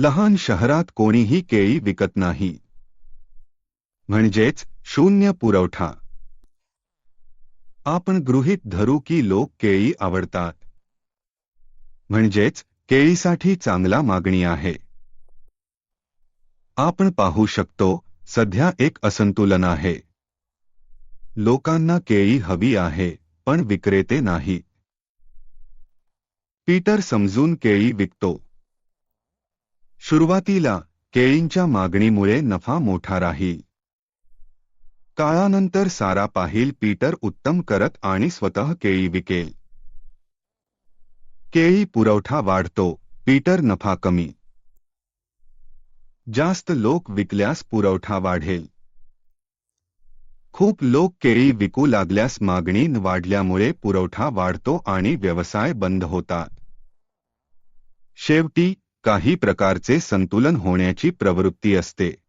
लहान शहरात कोणीही केळी विकत नाही. म्हणजेच शून्य पुरवठा. आपण गृहीत धरू की लोक केळी आवडतात. म्हणजेच केळीसाठी चांगला मागणी आहे. आपण पाहू शकतो सध्या एक असंतुलन आहे. लोकांना केळी हवी आहे पण विक्रेते नाही. पीटर समजून केळी विकतो. सुरुवातीला केळींच्या मागणीमुळे नफा मोठा राहील काळानंतर सारा पाहिल पीटर उत्तम करत आणि स्वतः केळी विकेल. केळी पुरवठा वाढतो पीटर नफा कमी. जास्त लोक विकल्यास पुरवठा वाढेल. खूप लोक केळी विकू लागल्यास मागणी वाढल्यामुळे पुरवठा वाढतो आणि व्यवसाय बंद होतात. शेवटी काही प्रकारचे संतुलन होण्याची प्रवृत्ती असते.